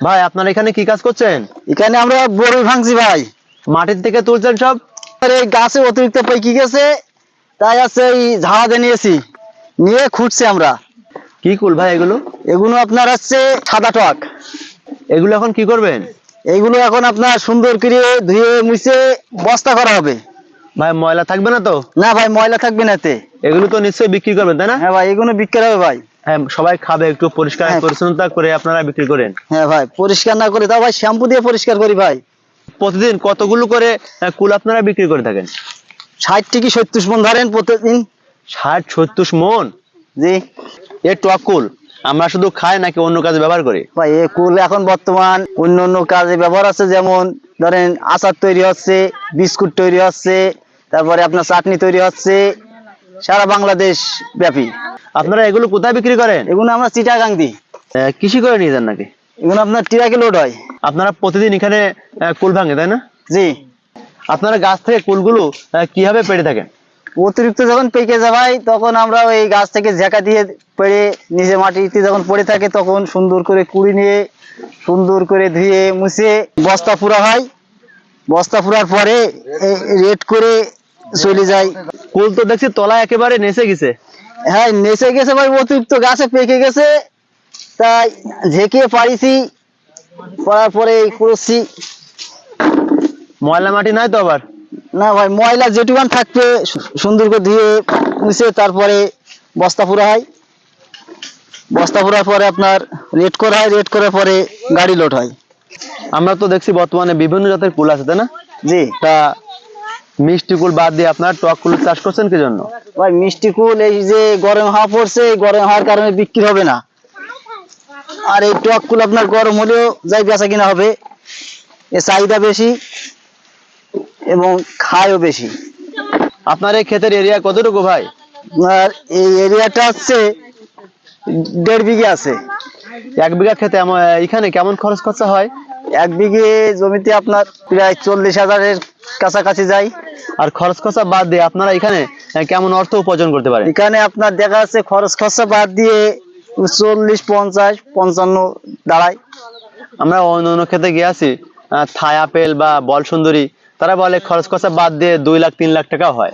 ভাই আপনার এখানে কি কাজ করছেন? এখানে আমরা বড়ই ভাঙছি ভাই। মাটির থেকে তুলছেন সব? এই গাছে অতিরিক্ত পেকে গেছে তাই আছে এই ঝাড়া নিয়েছি। নিয়ে খুঁটছি আমরা। কি কুল ভাই এগুলো? এগুলো আপনার হচ্ছে সাদা টক। এগুলো এখন কি করবেন? এইগুলো এখন আপনার সুন্দর করে ধুয়ে মুছে বস্তা করা হবে। ভাই ময়লা থাকবে না তো? না ভাই ময়লা থাকবে না এতে। এগুলো তো নিশ্চয়ই বিক্রি করবেন তাই না? হ্যাঁ ভাই এগুলো বিক্রি হবে ভাই। সবাই খাবে একটু পরিষ্কার হ্যাঁ। পরিচ্ছন্নতা করে আপনারা বিক্রি করেন। হ্যাঁ ভাই পরিষ্কার না করে তাও ভাই শ্যাম্পু দিয়ে পরিষ্কার করি ভাই। প্রতিদিন কতগুলো করে কুল আপনারা বিক্রি করে থাকেন? ষাট থেকে সত্তর মন ধরেন প্রতিদিন? ষাট সত্তর মন? জি। এ টক কুল আমরা শুধু খাই নাকি অন্য কাজে ব্যবহার করি? ভাই এ কুল এখন বর্তমান অন্য অন্য কাজে ব্যবহার আছে যেমন ধরেন আচার তৈরি হচ্ছে বিস্কুট তৈরি হচ্ছে তারপরে আপনার চাটনি তৈরি হচ্ছে সারা বাংলাদেশ ব্যাপী। আপনারা এগুলো কোথায় বিক্রি করেন? এগুলো আমরা চিটাগাং দিই। কৃষি করে নিয়ে যান নাকি? এগুলো আপনার টিরাকে লোড হয়। আপনারা প্রতিদিন এখানে কুল ভাঙে তাই না? জি। আপনারা গাছ থেকে কুলগুলো কীভাবে পেড়ে থাকেন? অতিরিক্ত যখন পেকে যায় ভাই, তখন আমরা ওই গাছ থেকে ঝেঁকা দিয়ে পেড়ে নিচে মাটিতে যখন পড়ে থাকে তখন সুন্দর করে কুড়ি নিয়ে সুন্দর করে ধুয়ে মুছে বস্তা পুরা হয়। বস্তা পুরার পরে রেড করে চলে যায়। কুল তো দেখছি তলা একেবারে নেচে গেছে। হ্যাঁ নেচে গেছে ভাই অতিরিক্ত গাছে পেকে গেছে। তাই ঝেঁকে পারিছি পড়ার পরে করছি ময়লা মাটি নাই তো আবার? না ভাই ময়লা যেটুকান থাকবে সুন্দর করে ধুয়ে মুছে তারপরে বস্তা পুরা হয়। বস্তা পুরার পরে আপনার রেড করা হয় রেড করার পরে গাড়ি লোড হয়। আমরা তো দেখছি বর্তমানে বিভিন্ন জাতের কুল আছে তাই না? জি। তা মিষ্টি কুল বাদ দিয়ে আপনারা টক কুল চাষ করছেন কি জন্য? ভাই মিষ্টি কুল এই যে গরম হাওয়া পড়ছে এই গরম হাওয়ার কারণে বিক্রি হবে না। আর এই টক কুল আপনার গরম হলেও যাই বেচা কিনা হবে। এর চাহিদা বেশি এবং খায়ও বেশি। আপনার এই ক্ষেতের এরিয়া কতটুকু ভাই? আর এই এরিয়াটা হচ্ছে দেড় বিঘে আছে। এক বিঘা খেতে এম- এখানে কেমন খরচ খরচা হয়? এক বিঘে জমিতে আপনার প্রায় চল্লিশ হাজারের কাছাকাছি যায়। আর খরচ খরচা বাদ দিয়ে আপনারা এখানে কেমন অর্থ উপার্জন করতে পারেন? এখানে আপনার দেখা যাচ্ছে খরচ খরচা বাদ দিয়ে চল্লিশ পঞ্চাশ পঞ্চান্ন দাঁড়ায়। আমরা অন্য অন্য ক্ষেতে গিয়েছি থাই আপেল বা বল সুন্দরী তারা বলে খরচ খরচা বাদ দিয়ে দুই লাখ তিন লাখ টাকা হয়।